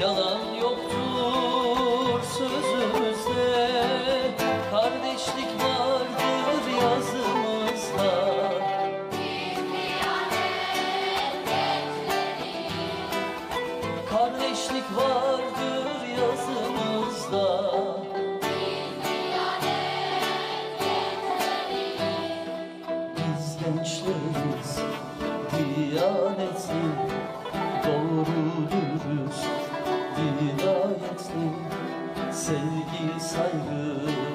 Yalan yoktur sözümüzde. Kardeşlik vardır yazımızda. Kardeşlik vardır yazımızda. Biz gençleriz. hidayetsin Sevgi saygı.